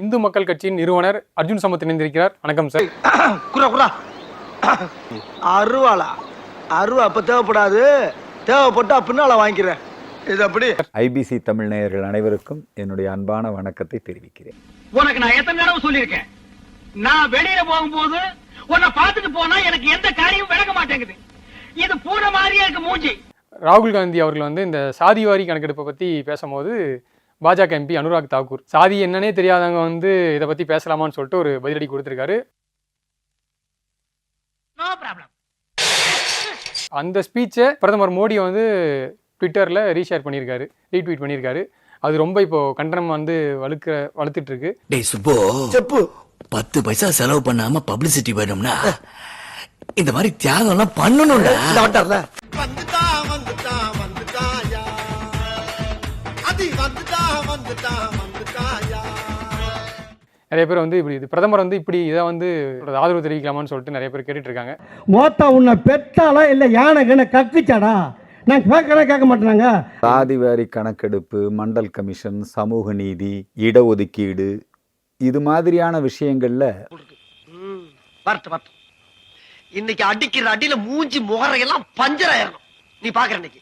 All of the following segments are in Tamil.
இந்து மக்கள் கட்சியின் நிறுவனர் அர்ஜுன் சமத் இணைந்திருக்கிறார். வணக்கம் சார் குரா குரா. அருவாளா? அருவா அப்ப தேவைப்படாது. தேவைப்பட்டா பின்னால வாங்கிக்கிறேன். இது அப்படி ஐபிசி தமிழ் நேயர்கள் அனைவருக்கும் என்னுடைய அன்பான வணக்கத்தை தெரிவிக்கிறேன். உனக்கு நான் எத்தனை தடவை சொல்லியிருக்கேன்? நான் வெளியில போகும்போது உன்னை பார்த்துட்டு போனா எனக்கு எந்த காரியமும் விளக்க மாட்டேங்குது. இது பூனை மாதிரியே இருக்கு மூஞ்சி. ராகுல் காந்தி அவர்கள் வந்து இந்த சாதிவாரி கணக்கெடுப்பை பற்றி பேசும்போது பாஜக எம்பி அனுராக் தாக்கூர். சாதி என்னன்னே தெரியாதவங்க வந்து இதை பற்றி பேசலாமான்னு சொல்லிட்டு ஒரு பதிலடி கொடுத்துருக்காரு. நோ ப்ராப்ளம் அந்த ஸ்பீச்சை பிரதமர் மோடி வந்து ட்விட்டரில் ரீஷேர் பண்ணியிருக்காரு ரீட்வீட் பண்ணியிருக்காரு. அது ரொம்ப இப்போ கண்டனம் வந்து வலுக்கிற வலுத்துட்டு இருக்கு டேய் சுப்போ. செப்பு. பத்து பைசா செலவு பண்ணாம பப்ளிசிட்டி வேணும்னா இந்த மாதிரி தியாகம் எல்லாம் பண்ணணும்டா நிறைய பேர் வந்து இப்படி இது பிரதமர் வந்து இப்படி இதை வந்து ஆதரவு தெரிவிக்கலாமான்னு சொல்லிட்டு நிறைய பேர் கேட்டுட்டு இருக்காங்க மோத்தா உன்னை பெத்தாளா இல்ல யானை கண்ண கக்குச்சாடா? நான் கேட்கறேன் கேட்க மாட்டேனாங்க. சாதிவாரி கணக்கெடுப்பு மண்டல் கமிஷன் சமூக நீதி இடஒதுக்கீடு இது மாதிரியான விஷயங்கள்ல இன்னைக்கு அடிக்கிற அடியில மூஞ்சி முகரையெல்லாம் பஞ்சர் ஆயிரணும். நீ பாக்குற இன்னைக்கு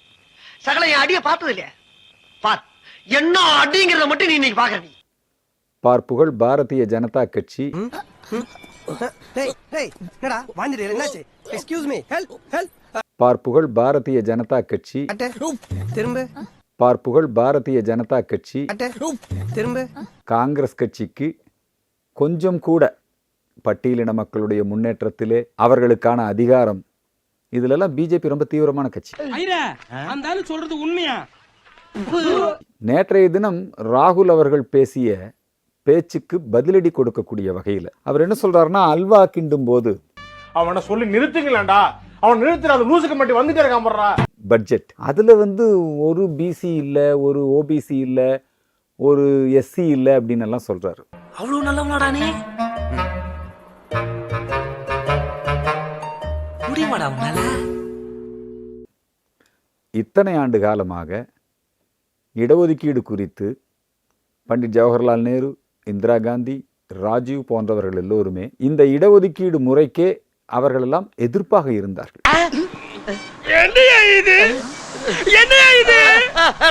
சகல என் அடிய பார்த்தது இல்லையா என்ன அடிங்கிறத மட்டும் நீ இன்னைக்கு பாக்குற நீ. பார்ப்புகள் பாரதிய ஜனதா கட்சி. டேய் டேய் என்னடா வாந்திரே என்னாச்சு? எக்ஸ்கியூஸ் மீ ஹெல்ப் ஹெல்ப் பார்ப்புகள் பாரதிய ஜனதா கட்சி. அட்டே திரும்ப. பார்ப்புகள் பாரதிய ஜனதா கட்சி. அட்டே திரும்ப. காங்கிரஸ் கட்சிக்கு கொஞ்சம் கூட பட்டியலின மக்களுடைய முன்னேற்றத்திலே அவர்களுக்கான அதிகாரம். இதுலெல்லாம் பிஜேபி ரொம்ப தீவிரமான கட்சி. சொல்றது உண்மையா? நேற்றைய தினம் ராகுல் அவர்கள் பேசிய பேச்சுக்கு பதிலடி கொடுக்கக்கூடிய வகையில் அவர் என்ன சொல்றாருன்னா அல்வா கிண்டும் போது. அவனை சொல்லி நிறுத்துங்களேன்டா. அவன் நிறுத்துற அந்த லூசுக்கு மட்டும் வந்துட்டே இருக்கான் போடுறா பட்ஜெட் அதுல வந்து ஒரு பிசி இல்ல ஒரு ஓபிசி இல்ல ஒரு எஸ்சி இல்ல அப்படின்னு எல்லாம் சொல்றாரு. அவ்வளவு நல்லவனாடா நீ? இத்தனை ஆண்டு காலமாக இடஒதுக்கீடு குறித்து பண்டிட் ஜவஹர்லால் நேரு இந்திரா காந்தி ராஜீவ் போன்றவர்கள் எல்லோருமே இந்த இடஒதுக்கீடு முறைக்கே அவர்களெல்லாம் எதிர்ப்பாக இருந்தார்கள். என்னையா இது? என்னையா இது?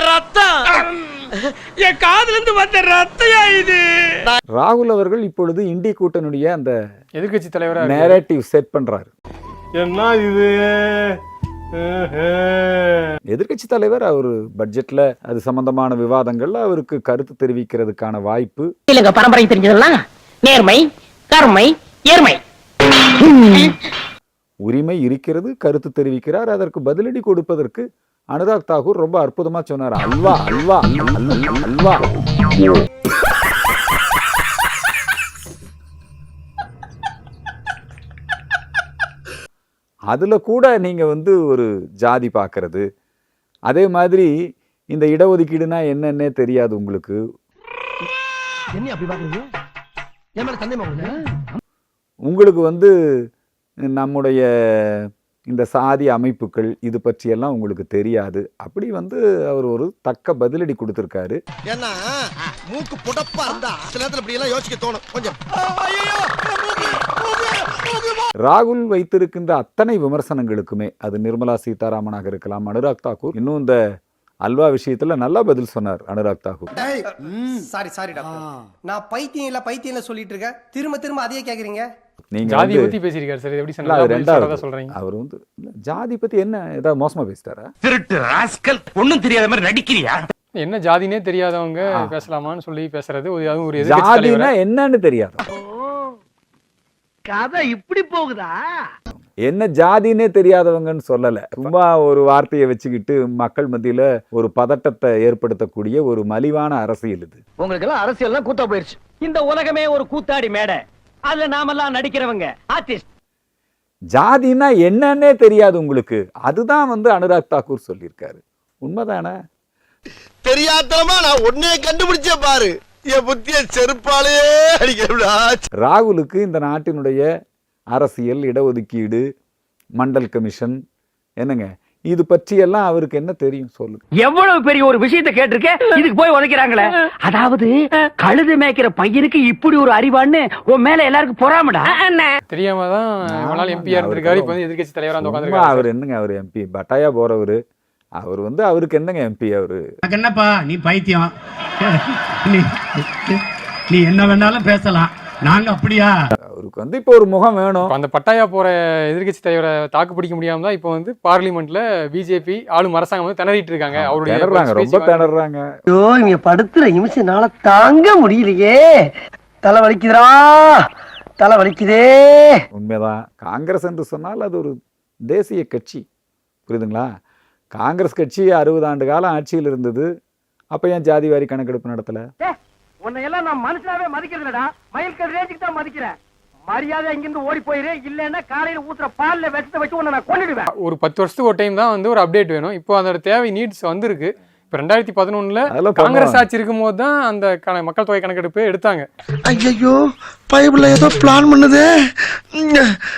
ரத்தம். என் காதுல இருந்து வந்த ரத்தையா இது? ராகுல் அவர்கள் இப்பொழுது இந்திய கூட்டணியுடைய அந்த எதிர்க்கட்சி தலைவராக நேரேட்டிவ் செட் பண்றாரு. என்ன இது? எதிர்க்கட்சி தலைவர் அவர் பட்ஜெட்ல அது சம்பந்தமான விவாதங்கள்ல அவருக்கு கருத்து தெரிவிக்கிறதுக்கான வாய்ப்பு. இல்லங்க பரம்பரை தெரிஞ்சதெல்லாம் நேர்மை கருமை ஏர்மை உரிமை இருக்கிறது கருத்து தெரிவிக்கிறார் அதற்கு பதிலடி கொடுப்பதற்கு அனுராக் தாக்கூர் ரொம்ப அற்புதமா சொன்னார். அல்வா அல்வா அல்- அல்வா. அதுல கூட நீங்க வந்து ஒரு ஜாதி பார்க்கிறது அதே மாதிரி இந்த இடஒதுக்கீடுனா என்னன்னே தெரியாது உங்களுக்கு. உங்களுக்கு வந்து நம்முடைய இந்த சாதி அமைப்புகள் இது பற்றியெல்லாம் உங்களுக்கு தெரியாது. அப்படி வந்து அவர் ஒரு தக்க பதிலடி கொடுத்திருக்காரு. ஏன்னா மூக்கு புடப்பா இருந்தா சில நேரத்துல இப்படி எல்லாம் யோசிக்க தோணும். கொஞ்சம். ராகுல் வைத்திருக்கின்ற அத்தனை விமர்சனங்களுக்குமே அது நிர்மலா சீதாராமனாக இருக்கலாம் அனுராக் தாக்கூர். இன்னும் இந்த அல்வா விஷயத்துல நல்லா பதில் சொன்னார் Anurag Thakur. Sorry sorry doctor. நான் பைத்தியம் இல்ல பைத்தியம் இல்ல சொல்லிட்டு இருக்கேன். திரும்ப திரும்ப அதையே கேக்குறீங்க? நீங்க வந்து பத்தி பேசியிருக்காரு சார். இது எப்படி சொன்னா ரெண்டாவது. சொல்றீங்க? அவர் வந்து ஜாதி பத்தி என்ன ஏதாவது மோசமா பேசிட்டாரா? திருட்டு ராஸ்கல். ஒண்ணும் தெரியாத மாதிரி நடிக்கிறியா? என்ன ஜாதினே தெரியாதவங்க பேசலாமான்னு சொல்லி பேசுறது ஒரு ஒரு என்னன்னு தெரியாது? கதை இப்படி போகுதா? என்ன ஜாதின்னே தெரியாதவங்கன்னு சொல்லல. சும்மா ஒரு வார்த்தையை வச்சுக்கிட்டு மக்கள் மத்தியில ஒரு பதட்டத்தை ஏற்படுத்தக்கூடிய ஒரு மலிவான அரசியல் இது. உங்களுக்கு எல்லாம் அரசியல் கூத்தா போயிருச்சு. இந்த உலகமே ஒரு கூத்தாடி மேடை. அதுல நாமெல்லாம் நடிக்கிறவங்க ஆர்டிஸ்ட். ஜாதின்னா என்னன்னே தெரியாது உங்களுக்கு. அதுதான் வந்து அனுராக் தாக்கூர் சொல்லியிருக்காரு. உண்மைதானே? தெரியாதனமா நான் உன்னைய கண்டுபிடிச்சே பாரு. என் புத்திய செருப்பாலே அடிக்கிறா ராகுலுக்கு இந்த நாட்டினுடைய அரசியல் இடஒதுக்கீடு மண்டல் கமிஷன் என்னங்க? இது பற்றியெல்லாம் அவருக்கு என்ன தெரியும்? சொல்லுங்க எவ்வளவு பெரிய ஒரு விஷயத்தை கேட்டிருக்க? இதுக்கு போய் உதைக்கிறாங்களே. அதாவது கழுது மேய்க்கிற பையனுக்கு இப்படி ஒரு அறிவான்னு உன் மேல எல்லாருக்கும் பொறாமடா? தெரியாம தான் எம்பியா இருந்திருக்காரு. இப்போ வந்து எதிர்க்கட்சி தலைவரா உட்காந்துருக்காரு அவர் என்னங்க அவர் எம்பி பட்டாயா போறவர். அவர் வந்து அவருக்கு என்னங்க எம்பி அவரு? எனக்கு என்னப்பா? நீ பைத்தியம். நீ நீ என்ன வேணாலும் பேசலாம். நாங்க அப்படியா? அவருக்கு வந்து இப்போ ஒரு முகம் வேணும். அந்த பட்டாயா போற எதிர்க்கட்சி தலைவரை தாக்கு பிடிக்க முடியாம தான் இப்போ வந்து பார்லிமெண்ட்ல பிஜேபி ஆளும் அரசாங்கம் வந்து திணறிட்டு இருக்காங்க. அவருடைய ரொம்ப. திணறாங்க. ஐயோ இங்க படுத்துற நிமிஷம்னால தாங்க முடியலையே. தலை வலிக்குதுடா. தலை வலிக்குதே. உண்மைதான். காங்கிரஸ் என்று சொன்னால் அது ஒரு தேசிய கட்சி. புரியுதுங்களா? காங்கிரஸ் கட்சி அறுபது ஆண்டு காலம் ஆட்சியில் இருந்தது. அப்போ ஏன் ஜாதி வாரி கணக்கெடுப்பு நடத்தல? உன்னை எல்லாம் நான் மனுஷனாவே மதிக்கிறதுலடா. மயில்கல் ரேஞ்சுக்கு தான் மதிக்கிறேன். மரியாதை இங்கிருந்து ஓடி போயிரு. இல்லன்னா காலையில ஊத்துற பால்ல விஷத்தை வச்சு உன்னை நான் கொன்னுடுவேன். ஒரு பத்து வருஷத்துக்கு ஒரு டைம் தான் வந்து ஒரு அப்டேட் வேணும். இப்போ அதோட தேவை நீட்ஸ் வந்திருக்கு. இப்போ ரெண்டாயிரத்தி பதினொன்னுல அதெல்லாம் காங்கிரஸ். ஆட்சி இருக்கும் போது தான் அந்த கண- மக்கள் தொகை கணக்கெடுப்பு எடுத்தாங்க. ஐயோ பைபிள்ல ஏதோ பிளான் பண்ணுதே.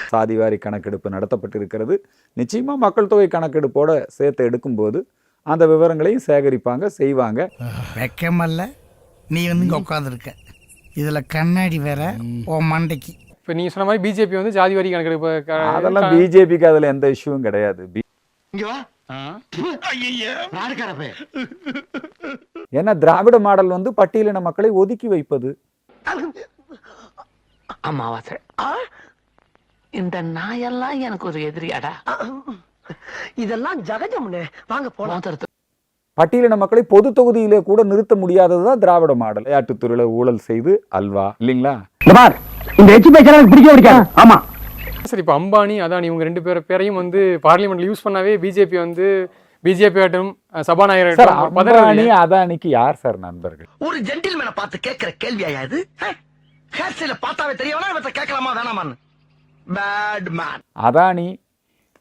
சாதி வாரி கணக்கெடுப்பு நடத்தப்பட்டிருக்கிறது. நிச்சயமா மக்கள் தொகை கணக்கெடுப்போட சேர்த்து எடுக்கும்போது அந்த விவரங்களையும் சேகரிப்பாங்க செய்வாங்க. வெக்கமல்ல. நீ வந்து இங்க உட்காந்துருக்க இதுல கண்ணாடி வேற உன் மண்டைக்கு. இப்போ நீங்க சொன்ன மாதிரி பிஜேபி வந்து ஜாதி வாரி கணக்கெடுப்பு அதெல்லாம் பிஜேபிக்கு அதுல எந்த இஷ்யூவும் கிடையாது. ஏன்னா திராவிட மாடல் வந்து பட்டியலின மக்களை ஒதுக்கி வைப்பது. அமாவாசை. இந்த நாயெல்லாம் எனக்கு ஒரு எதிரியாடா. இதெல்லாம் ஜகஜம்னு வாங்க போலாம். பட்டியலின மக்களை பொது தொகுதியிலே கூட நிறுத்த முடியாததுதான் திராவிட மாடல். விளையாட்டுத்துறையில ஊழல் செய்து அல்வா இல்லைங்களா? இந்த எச்சு பேச்செல்லாம் பிடிக்க பிடிக்காது. ஆமா. சரி இப்போ அம்பானி அதானி இவங்க ரெண்டு பேர் பேரையும் வந்து பார்லிமெண்ட்ல யூஸ் பண்ணாவே பிஜேபி வந்து பிஜேபி ஆகட்டும் சபாநாயகர். அம்பானி அதானிக்கு யார் சார் நண்பர்கள்? ஒரு ஜென்டில்மேனை பார்த்து கேட்கிற கேள்வியா இது? பார்த்தாவே தெரியவனா இவத்த கேட்கலாமா வேணாமான்னு? அதானி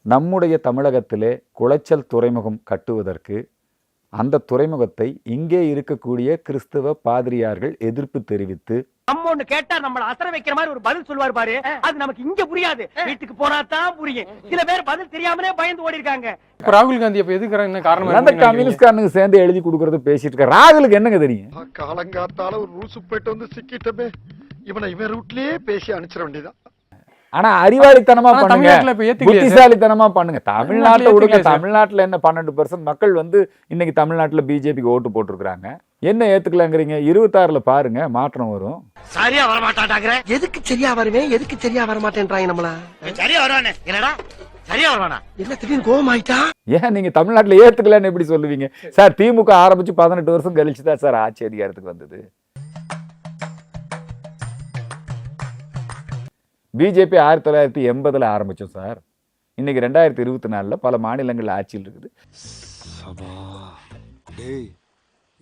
நம்முடைய தமிழகத்திலே குளச்சல் துறைமுகம் கட்டுவதற்கு அந்த துறைமுகத்தை இங்கே இருக்கக்கூடிய கிறிஸ்தவ பாதிரியார்கள் எதிர்ப்பு தெரிவித்து நம்ம ஒண்ணு கேட்டா நம்மள அசர வைக்கிற மாதிரி ஒரு பதில் சொல்லுவார் பாரு. அது நமக்கு இங்க புரியாது. வீட்டுக்கு போனா தான் புரியும். சில பேர் பதில் தெரியாமலே பயந்து ஓடி இருக்காங்க ராகுல் காந்தி அப்போ காரணம் அந்த? கம்யூனிஸ்ட்காரனுக்கு சேர்ந்து எழுதி கொடுக்கறது பேசிட்டு இருக்க ராகுலுக்கு என்னங்க தெரியும்? காலங்காத்தால ஒரு ரூசு போயிட்டு வந்து சிக்கிட்டமே. இவனை இவன் ரூட்லயே பேசி அனுப்பிச்சிட வேண்டியதான் ஆனா அறிவாளித்தனமா பண்ணுங்க. தமிழ்நாட்டுல. புத்திசாலித்தனமா பண்ணுங்க. தமிழ்நாட்டை விடுங்க. தமிழ்நாட்டுல என்ன பன்னெண்டு பர்சன்ட் மக்கள் வந்து இன்னைக்கு தமிழ்நாட்டுல பிஜேபிக்கு ஓட்டு போட்டிருக்காங்க என்ன ஏத்துக்கலாங்கிறீங்க? இருபத்தாறுல பாருங்க மாற்றம் வரும். சரியா வர மாட்டாட்டாங்கற எதுக்கு சரியா வருவேன் எதுக்கு சரியா வர மாட்டேன்றாங்க நம்மள சரியா வருவானே. என்னடா? சரியா வருவானா? என்ன திடீர்னு கோவம் ஆயிட்டா ஏன் நீங்க தமிழ்நாட்டுல ஏத்துக்கலன்னு எப்படி சொல்லுவீங்க? சார் திமுக ஆரம்பிச்சு பதினெட்டு வருஷம் கழிச்சு தான் சார் ஆட்சி அதிகாரத்துக்கு வந்தது. பிஜேபி ஆயிரத்தி தொள்ளாயிரத்தி எண்பதுல ஆரம்பிச்சோம் சார். இன்னைக்கு ரெண்டாயிரத்தி இருபத்தி நாலுல பல மாநிலங்கள் ஆட்சியில் இருக்குது. டேய்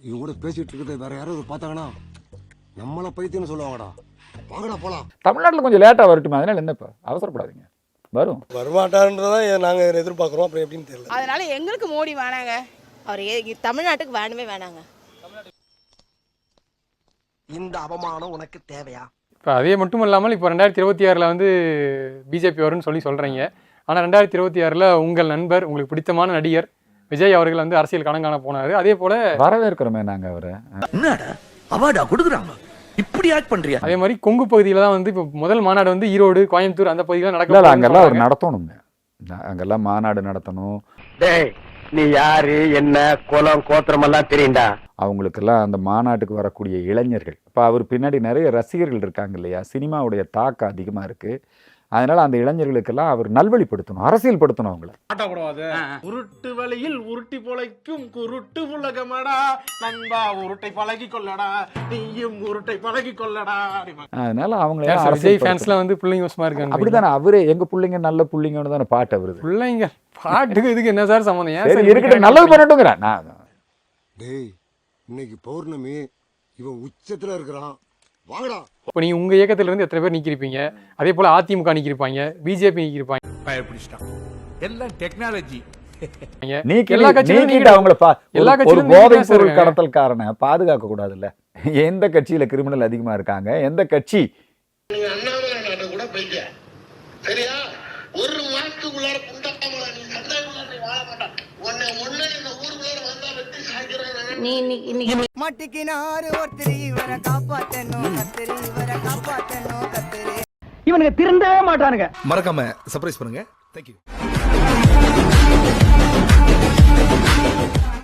இவங்க கூட பேசிட்டு இருக்கிறத வேற யாராவது பார்த்தாங்கன்னா நம்மள பைத்தியம்னு சொல்லுவாங்கடா. வாங்கடா போலாம். தமிழ்நாட்டுல கொஞ்சம் லேட்டா வரட்டுமா அதனால என்னப்பா அவசரப்படாதீங்க. வரும். வருமாட்டான்றதான் நாங்க எதிர்பார்க்கிறோம் அப்புறம் எப்படின்னு தெரியல. அதனால எங்களுக்கு மோடி வேணாங்க. அவர் ஏ- தமிழ்நாட்டுக்கு வேணவே வேணாங்க. இந்த அவமானம் உனக்கு தேவையா? இப்போ அதே மட்டும் இல்லாமல் இப்போ ரெண்டாயிரத்தி இருபத்தி ஆறில் வந்து பிஜேபி வரும்னு சொல்லி சொல்கிறீங்க ஆனால் ரெண்டாயிரத்தி இருபத்தி ஆறில் உங்கள் நண்பர் உங்களுக்கு பிடித்தமான நடிகர் விஜய் அவர்கள் வந்து அரசியல் களம் காண போனார். அதே போல் வரவேற்கிறோமே நாங்க அவரை. என்னடா? அவார்டா கொடுக்குறாங்க. இப்படி ஆக்ட் பண்றியா? அதே மாதிரி கொங்கு பகுதியில் தான் வந்து இப்போ முதல் மாநாடு வந்து ஈரோடு கோயம்புத்தூர் அந்த பகுதியில் இல்ல நடக்க இல்ல, அங்கெல்லாம் அவர் நடத்தணுங்க. அங்கெல்லாம் மாநாடு நடத்தணும். டேய் நீ யாரு? என்ன? குலம் கோத்திரம் எல்லாம் தெரியும்டா. அவங்களுக்கெல்லாம் அந்த மாநாட்டுக்கு வரக்கூடிய இளைஞர்கள். இப்போ அவர் பின்னாடி நிறைய ரசிகர்கள் இருக்காங்க இல்லையா? சினிமாவுடைய தாக்கம் அதிகமா இருக்கு. அதனால அந்த இளைஞர்களுக்கெல்லாம் அவர் நல்வழிப்படுத்தணும் அரசியல் படுத்தணும் அவங்கள உருட்டு வழியில் உருட்டி பொழைக்கும் குருட்டு உலகமடா. நண்பா உருட்டை பழகி கொள்ளடா. நீயும் உருட்டை பழகி கொள்ளடா. அதனால சார், விஜய் அரசியல் ஃபேன்ஸ்லாம் வந்து பிள்ளைங்க வசமாக இருக்காங்க அப்படிதானே? அவரே எங்க பிள்ளைங்க நல்ல பிள்ளைங்கன்னு தானே பாட்டு அவருது. பிள்ளைங்க பாட்டுக்கு இதுக்கு என்ன சார் சம்மந்தம் ஏன் இருக்கட்டும் நல்லது பண்ணட்டுங்கிறேன் நான் டேய் இன்னைக்கு பௌர்ணமி இவன் உச்சத்துல இருக்கிறான். வாங்கடா. இப்போ நீங்கள் உங்கள் இயக்கத்துல இருந்து எத்தனை பேர் நிற்கிருப்பீங்க அதே போல் அதிமுக நிற்கிருப்பாங்க பிஜேபி நிற்கிருப்பாங்க எல்லாம் டெக்னாலஜி எல்லா போதை பொருள். கடத்தல்காரனை பாதுகாக்க கூடாதுல்ல. எந்த கட்சியில கிரிமினல் அதிகமா இருக்காங்க எந்த கட்சி அண்ணாமலை நாட்டை கூட போய்க்க சரியா ஒரு மாசத்துக்குள்ளார புண்டமா நீ வாழ மாட்டான் நீ இன்னைக்கு இன்னைக்கு மாட்டிக்கினாரு ஒருத்தர் இவரை காப்பாத்தணும் கத்திரி இவரை காப்பாத்தணும் கத்திரி. இவனுங்க திருந்தவே மாட்டானுங்க. மறக்காம சர்ப்ரைஸ் பண்ணுங்க. தேங்க்யூ